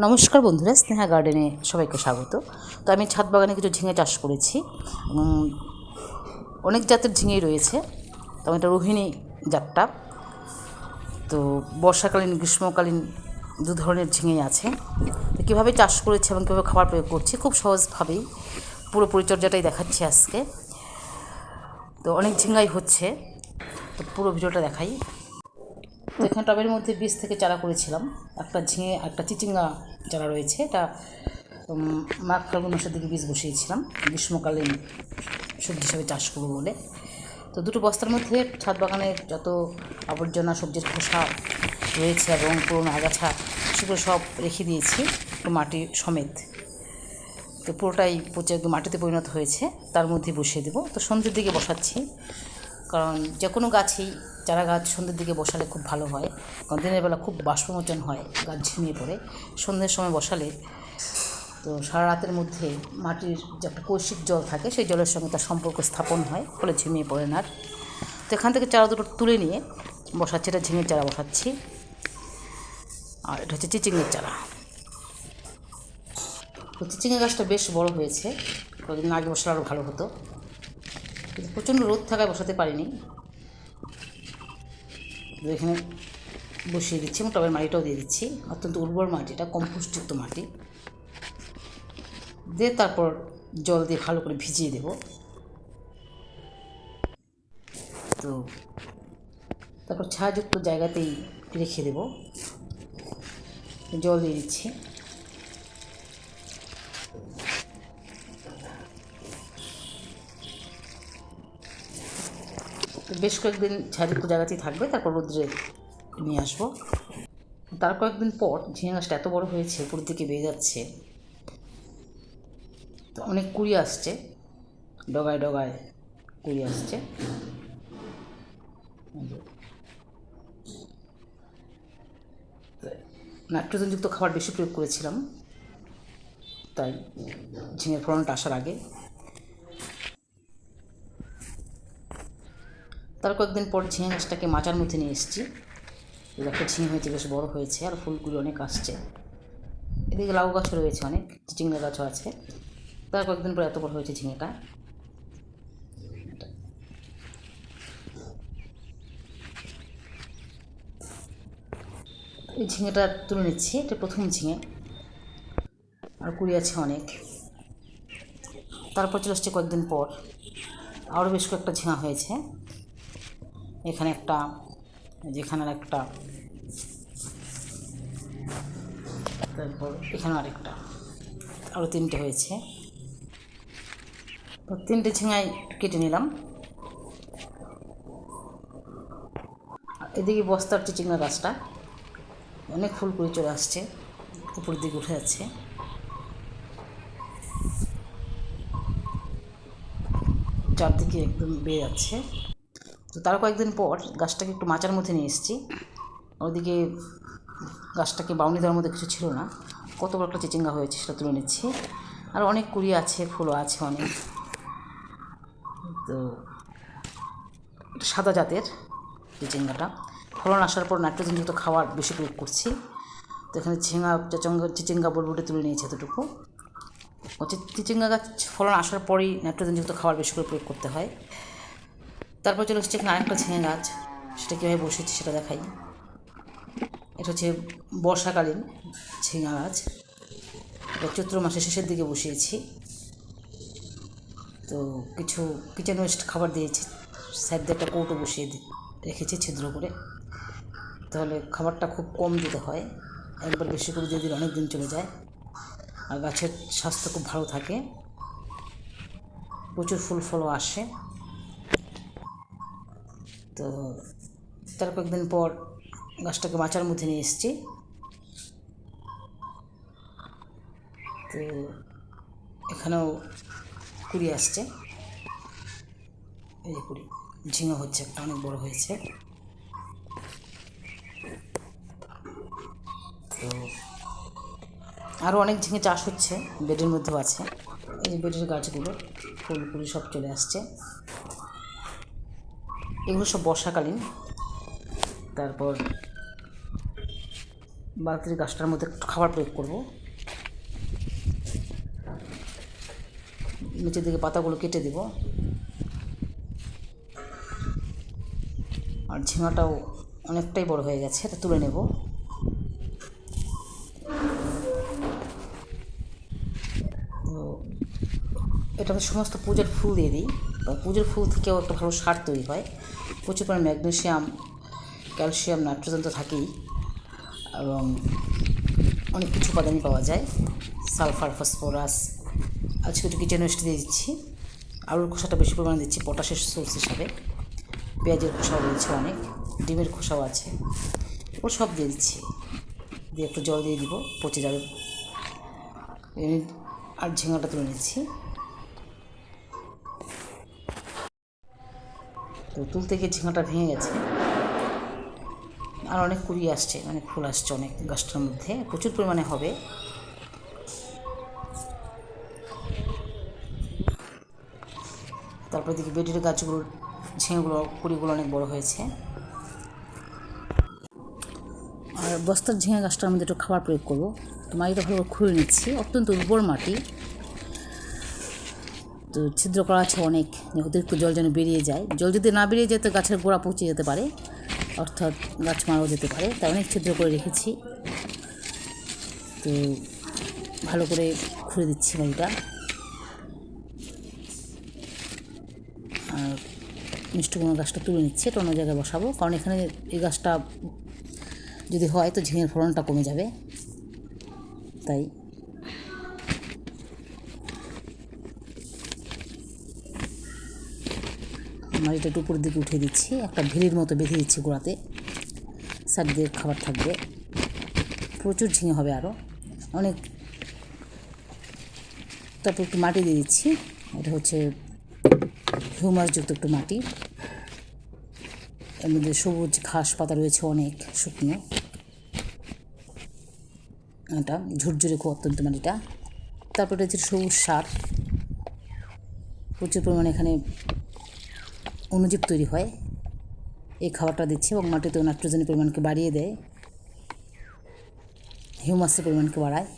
নমস্কার বন্ধুরা, স্নেহা গার্ডেনে সবাইকে স্বাগত। তো আমি ছাদ বাগানে কিছু ঝিঙে চাষ করেছি। অনেক জাতের ঝিঙেই রয়েছে। তো এটা রোহিণী জাতটা। তো বর্ষাকালীন, গ্রীষ্মকালীন দু ধরনের ঝিঙেই আছে। তো কীভাবে চাষ করেছি এবং কীভাবে খাবার প্রয়োগ করছি, খুব সহজভাবেই পুরো পরিচর্যাটাই দেখাচ্ছি আজকে। তো অনেক ঝিঙ্গাই হচ্ছে। তো পুরো ভিডিওটা দেখাই। তো এখানে টবের মধ্যে বীজ থেকে চারা করেছিলাম। একটা ঝিঙে, একটা চিচিঙ্গা চারা রয়েছে। এটা মাঘ ফাল্গুন মাসের দিকে বীজ বসিয়েছিলাম। গ্রীষ্মকালীন সবজি হিসেবে চাষ করব বলে। তো দুটো বস্তার মধ্যে ছাদ বাগানের যত আবর্জনা, সবজির খোসা রয়েছে এবং পুরনো আগাছা, সেগুলো সব রেখে দিয়েছি মাটি সমেত। তো পুরোটাই পচে মাটিতে পরিণত হয়েছে। তার মধ্যে বসিয়ে দেবো। তো সন্ধ্যের দিকে বসাচ্ছি। কারণ যে কোনো গাছেই চারা গাছ সন্ধ্যের দিকে বসালে খুব ভালো হয়। কারণ দিনের বেলা খুব বাষ্পমোচন হয়, গাছ ঝিমিয়ে পড়ে। সন্ধ্যের সময় বসালে তো সারা রাতের মধ্যে মাটির যে একটা কৌশিক জল থাকে, সেই জলের সঙ্গে তার সম্পর্ক স্থাপন হয়, ফলে ঝিমিয়ে পড়ে না তো এখান থেকে চারা দুটো তুলে নিয়ে বসাচ্ছি, এটা ঝিঙের চারা বসাচ্ছি। আর এটা হচ্ছে চিচিংয়ের চারা। তো চিচিঙ্গা গাছটা বেশ বড় হয়েছে। কদিন আগে বসালে আরও ভালো হতো। কিন্তু প্রচণ্ড রোদ থাকায় বসাতে পারিনি। এখানে বসিয়ে দিচ্ছি এবং টবের মাটিটাও দিয়ে দিচ্ছি। অত্যন্ত উর্বর মাটি, এটা কম্পোস্টযুক্ত মাটি। দিয়ে তারপর জল দিয়ে ভালো করে ভিজিয়ে দেব। তো তারপর ছায়াযুক্ত জায়গাতেই রেখে দেব। জল দিয়ে দিচ্ছি। বেশ কয়েকদিন ছায়াযুক্ত জায়গাতেই থাকবে, তারপর রোদ্রে নিয়ে আসব। তার কয়েকদিন পর ঝিঙে গাছটা এত বড় হয়েছে উপর দিকে বেয়ে যাচ্ছে। তো অনেক কুড়ি আসছে, ডগায় ডগায় কুড়ি আসছে। নাইট্রোজেনযুক্ত খাবার বেশি প্রয়োগ করেছিলাম, তাই ঝিঙের ফলনটা আসার আগে। তার কয়েকদিন পর ঝিঙে গাছটাকে মাচার মধ্যে নিয়ে এসেছি। একটা ঝিঙে হয়েছে, বেশ বড় হয়েছে আর ফুলগুলো অনেক আসছে। এদিকে লাউ গাছও রয়েছে অনেক, চিচিঙ্গা গাছও আছে। তার কয়েকদিন পর এত বড় হয়েছে ঝিঙেটা। এই ঝিঙেটা তুলে নিচ্ছি, এটা প্রথম ঝিঙে। আর কুড়ি আছে অনেক। তারপর চলে আসছে কয়েকদিন পর। আরও বেশ কয়েকটা ঝিঙা হয়েছে। এখানে একটা, যেখানে একটা তারপর এখানে আরেকটা আরও তিনটে হয়েছে। তো তিনটে ঝিঙাই কেটে নিলাম। এদিকে বস্তার চিচিঙ্গা গাছটা, অনেক ফুল করে চলে আসছে, উপর দিকে উঠে যাচ্ছে। চারদিকে একদম বেয়ে যাচ্ছে। তো তার কয়েকদিন পর গাছটাকে একটু মাচার মধ্যে নিয়ে এসেছি। ওদিকে গাছটাকে বাউনি দেওয়ার মধ্যে কিছু ছিল না। কত বড় একটা চিচিঙ্গা হয়েছে সেটা তুলে নিচ্ছি। আর অনেক কুড়ি আছে, ফুলও আছে অনেক। তো সাদা জাতের চিচিঙ্গাটা। ফলন আসার পর নাইট্রোজেনযুক্ত খাবার বেশি প্রয়োগ করছি। তো এখানে ঝিঙা, চচঙ্গা, চিচিঙ্গা বলবুটে তুলে নিয়েছে এতটুকু। চিচিঙ্গা গাছ ফলন আসার পরেই নাইট্রোজেনযুক্ত খাবার বেশি করে প্রয়োগ করতে হয়। তারপর চলে এসছে এখানে আরেকটা ঝিঙে গাছ। সেটা কীভাবে বসেছি সেটা দেখাই। এটা হচ্ছে বর্ষাকালীন ঝিঙা গাছ। এটা চৈত্র মাসের শেষের দিকে বসিয়েছি। তো কিছু কিচেন ওয়েস্ট খাবার দিয়েছি। সাইড একটা কৌটো বসিয়ে রেখেছি ছিদ্র করে। তাহলে খাবারটা খুব কম দিতে হয়, একবার বেশি করে দিয়ে দিলে অনেক দিন চলে যায়, আর গাছের স্বাস্থ্য খুব ভালো থাকে, প্রচুর ফুল ফলও আসে। তো তার কয়েকদিন পর গাছটাকে বাঁচার মধ্যে নিয়ে এসেছি। তো এখানেও কুড়ি আসছে। এই যে কুড়ি। ঝিঙে হচ্ছে একটা, অনেক বড় হয়েছে। তো আরও অনেক ঝিঙে চাষ হচ্ছে, বেডের মধ্যেও আছে। এই বেডের গাছগুলো, ফুল কুড়ি সব চলে আসছে। এগুলো সব বর্ষাকালীন। তারপর বালতির গাছটার মধ্যে খাবার প্রয়োগ করব। নিচের দিকে পাতাগুলো কেটে দেব। আর ঝিঙাটাও অনেকটাই বড় হয়ে গেছে, এটা তুলে নেব। তো এটাতে সমস্ত পুজোর ফুল দিয়ে দিই। পুজোর ফুল থেকেও একটা ভালো সার তৈরি হয়। প্রচুর পরিমাণে ম্যাগনেশিয়াম, ক্যালসিয়াম, নাইট্রোজেন তো থাকেই এবং অনেক কিছু উপাদানই পাওয়া যায়। সালফার, ফসফরাস আজকে একটু কিচেন ওয়েস্ট দিয়ে দিচ্ছি। আলুর খোসাটা বেশি পরিমাণে দিচ্ছি পটাশের সোর্স হিসাবে। পেঁয়াজের খোসাও রয়েছে অনেক, ডিমের খোসাও আছে। ও সব দিয়ে দিচ্ছি। দিয়ে একটু জল দিয়ে দিব, পচে যাবে। আর ঝিঙাটা তুলে নিচ্ছি। তো তুলতে গিয়ে ঝিঙাটা ভেঙে গেছে। আর অনেক কুড়ি আসছে মানে ফুল আসছে অনেক গাছটার মধ্যে, প্রচুর পরিমাণে হবে। তারপরে দেখি বেডির গাছগুলো, ঝিঙেগুলো, কুড়িগুলো অনেক বড় হয়েছে। আর বস্তার ঝিঙে গাছটার মধ্যে একটু খাবার প্রয়োগ করব। তো মাটিটা ভালো খুঁড়ে নিচ্ছি, অত্যন্ত উর্বর মাটি। তো ছিদ্র করা আছে অনেক, অতিরিক্ত জল যেন বেরিয়ে যায়। জল যদি না বেরিয়ে যায়, তো গাছের গোড়া পচে যেতে পারে, অর্থাৎ গাছ মারাও যেতে পারে। তাই অনেক ছিদ্র করে রেখেছি। তো ভালো করে খুঁড়ে দিচ্ছি বাড়িটা। আর মিষ্টি গাছটা তুলে নিচ্ছে, এটা অন্য জায়গায় বসাবো। কারণ এখানে এই গাছটা যদি হয়, তো ঝিঙের ফলনটা কমে যাবে। তাই মাটিটা একটু উপরের দিকে উঠিয়ে দিচ্ছি। একটা ভিড়ির মতো বেঁধে দিচ্ছি গোড়াতে। সাইড দিয়ে খাবার থাকবে। প্রচুর ঝিঙে হবে আরও অনেক। তারপর একটু মাটি দিয়ে দিচ্ছি। এটা হচ্ছে হিউমাসযুক্ত একটু মাটি। এর মধ্যে সবুজ ঘাস পাতা রয়েছে অনেক শুকনো। এটা ঝুরঝুরে খুব অত্যন্ত মাটিটা। তারপরে হচ্ছে সবুজ সার। প্রচুর পরিমাণে এখানে অণুজীব তৈরি হয়। এই খাবারটা দিচ্ছে এবং মাটিতে নাইট্রোজেনের পরিমাণকে বাড়িয়ে দেয়। হিউমাসের পরিমাণকে বাড়ায়।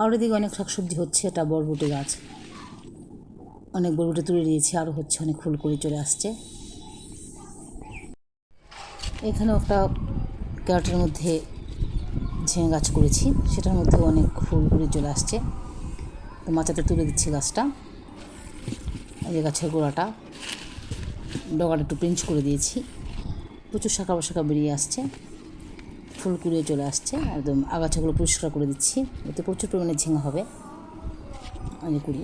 আর এদিকে অনেক শাকসবজি হচ্ছে, এটা বরবটি গাছ। অনেক বরবটি তুলে দিয়েছে আরও হচ্ছে অনেক ফুল করে চলে আসছে। এখানে একটা ক্যারেটের মধ্যে ঝিঙে গাছ করেছি, সেটার মধ্যেও অনেক ফুল করে চলে আসছে। তো মাচাতে তুলে দিচ্ছি গাছটা। যে গাছের গোড়াটা, ডগাটা একটু পিঞ্চ করে দিয়েছি। প্রচুর শাখা শাখা বেরিয়ে আসছে, ফুল কুড়িয়ে চলে আসছে, একদম আগাছাগুলো পরিষ্কার করে দিচ্ছি। এতে প্রচুর পরিমাণে ঝিঙা হবে। অনেক কুড়ি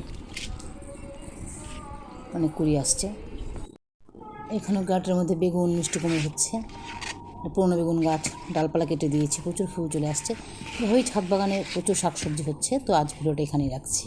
অনেক কুড়ি আসছে। এখানে গাটের মধ্যে বেগুন, মিষ্টি কুমড়ো হচ্ছে। পুরনো বেগুন গাছ, ডালপালা কেটে দিয়েছি, প্রচুর ফুল চলে আসছে। ওই ছাদ বাগানে প্রচুর শাকসবজি হচ্ছে, তো আজ ভিডিওটা এখানেই রাখছি।